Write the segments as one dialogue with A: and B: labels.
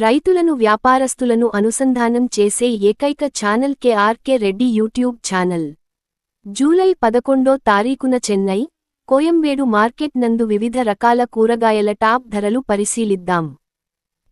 A: రైతులను వ్యాపారస్తులను అనుసంధానం చేసే ఏకైక channel KRK Reddy YouTube channel. July పదకొండో తారీఖున చెన్నై కోయంబేడు మార్కెట్ నందు వివిధ రకాల కూరగాయల టాప్ ధరలు పరిశీలిద్దాం.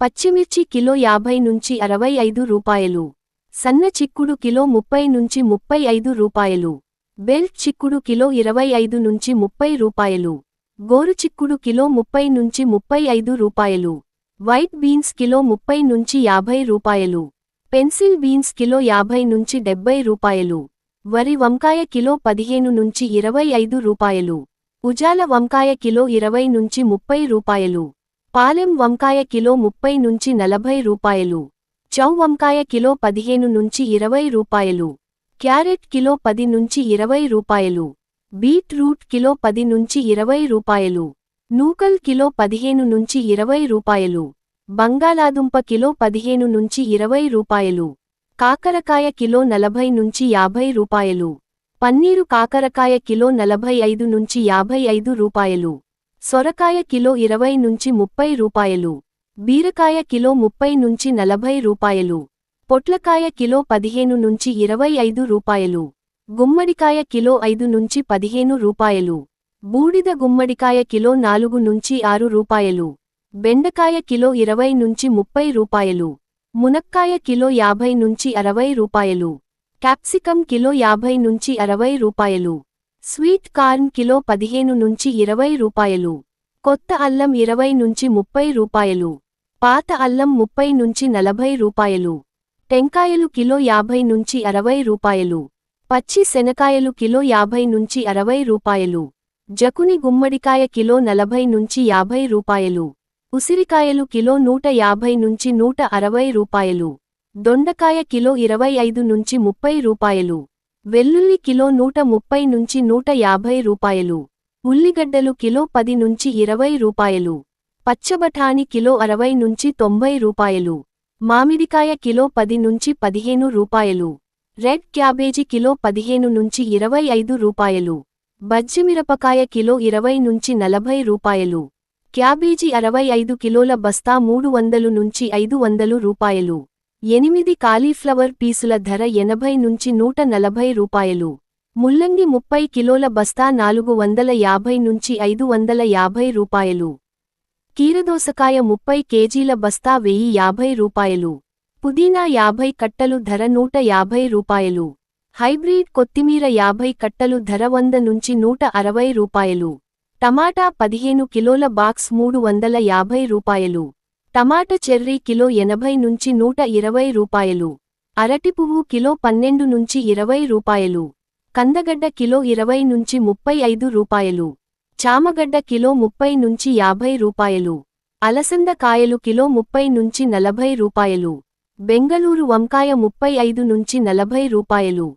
A: పచ్చిమిర్చి కిలో యాభై నుంచి అరవై ఐదు రూపాయలు. సన్న చిక్కుడు కిలో ముప్పై నుంచి ముప్పై ఐదు రూపాయలు. బెల్ట్ చిక్కుడు కిలో ఇరవై ఐదు నుంచి ముప్పై రూపాయలు. గోరు చిక్కుడు కిలో ముప్పై నుంచి ముప్పై ఐదు రూపాయలు. వైట్ బీన్స్ కిలో ముప్పై నుంచి యాభై రూపాయలు. పెన్సిల్ బీన్స్ కిలో యాభై నుంచి డెబ్బై రూపాయలు. వరి వంకాయ కిలో పదిహేను నుంచి ఇరవై ఐదు రూపాయలు. ఉజాల వంకాయ కిలో ఇరవై నుంచి ముప్పై రూపాయలు. పాలెం వంకాయ కిలో ముప్పై నుంచి నలభై రూపాయలు. చౌ వంకాయ కిలో పదిహేను నుంచి ఇరవై రూపాయలు. క్యారెట్ కిలో పది నుంచి ఇరవై రూపాయలు. బీట్రూట్ కిలో పది నుంచి ఇరవై రూపాయలు. నూకల్ కిలో పదిహేను నుంచి ఇరవై రూపాయలు. బంగాళాదుంప కిలో పదిహేను నుంచి ఇరవై రూపాయలు. కాకరకాయ కిలో నలభై నుంచి యాభై రూపాయలు. పన్నీరు కాకరకాయ కిలో నలభై ఐదు నుంచి యాభై ఐదు రూపాయలు. సొరకాయ కిలో ఇరవై నుంచి ముప్పై రూపాయలు. బీరకాయ కిలో ముప్పై నుంచి నలభై రూపాయలు. పొట్లకాయ కిలో పదిహేను నుంచి ఇరవై ఐదు రూపాయలు. గుమ్మడికాయ కిలో ఐదు నుంచి పదిహేను రూపాయలు. బూడిద గుమ్మడికాయ కిలో నాలుగు నుంచి ఆరు రూపాయలు. బెండకాయ కిలో ఇరవై నుంచి ముప్పై రూపాయలు. మునక్కాయ కిలో యాభై నుంచి అరవై రూపాయలు. క్యాప్సికం కిలో యాభై నుంచి అరవై రూపాయలు. స్వీట్ కార్న్ కిలో పదిహేను నుంచి ఇరవై రూపాయలు. కొత్త అల్లం ఇరవై నుంచి ముప్పై రూపాయలు. పాత అల్లం ముప్పై నుంచి నలభై రూపాయలు. టెంకాయలు కిలో యాభై నుంచి అరవై రూపాయలు. పచ్చి శనకాయలు కిలో యాభై నుంచి అరవై రూపాయలు. జకుని గుమ్మడికాయ కిలో నలభై నుంచి యాభై రూపాయలు. ఉసిరికాయలు కిలో నూట యాభై నుంచి నూట అరవై రూపాయలు. దొండకాయ కిలో ఇరవై ఐదు నుంచి ముప్పై రూపాయలు. వెల్లుల్లి కిలో నూట ముప్పై నుంచి నూట యాభై రూపాయలు. ఉల్లిగడ్డలు కిలో పది నుంచి ఇరవై రూపాయలు. పచ్చబఠాని కిలో అరవై నుంచి తొంభై రూపాయలు. మామిడికాయ కిలో పది నుంచి పదిహేను రూపాయలు. రెడ్ క్యాబేజీ కిలో పదిహేను నుంచి ఇరవై ఐదు రూపాయలు. బజ్జిమిరపకాయ కిలో ఇరవై నుంచి నలభై రూపాయలు. క్యాబేజీ అరవై ఐదు కిలోల బస్తా మూడు వందలు నుంచి ఐదు వందలు రూపాయలు. ఎనిమిది కాలీఫ్లవర్ పీసుల ధర ఎనభై నుంచి నూట నలభై రూపాయలు. ముల్లంగి ముప్పై కిలోల బస్తా నాలుగు వందల యాభై నుంచి ఐదు వందల యాభై రూపాయలు. కీరదోసకాయ ముప్పై కేజీల బస్తా వెయ్యి యాభై రూపాయలు. పుదీనా యాభై కట్టలు ధర నూట యాభై రూపాయలు. హైబ్రిడ్ కొత్తిమీర యాభై కట్టలు ధర వంద నుంచి నూట అరవై రూపాయలు. టమాటా పదిహేను కిలోల బాక్స్ మూడు వందల యాభై రూపాయలు. టమాట చెర్రీ కిలో ఎనభై నుంచి నూట ఇరవై రూపాయలు. అరటి పువ్వు కిలో పన్నెండు నుంచి ఇరవై రూపాయలు. కందగడ్డ కిలో ఇరవై నుంచి ముప్పై ఐదు రూపాయలు. చామగడ్డ కిలో ముప్పై నుంచి యాభై రూపాయలు. అలసంద కాయలు కిలో ముప్పై నుంచి నలభై రూపాయలు. బెంగళూరు వంకాయ ముప్పై ఐదు నుంచి నలభై రూపాయలు.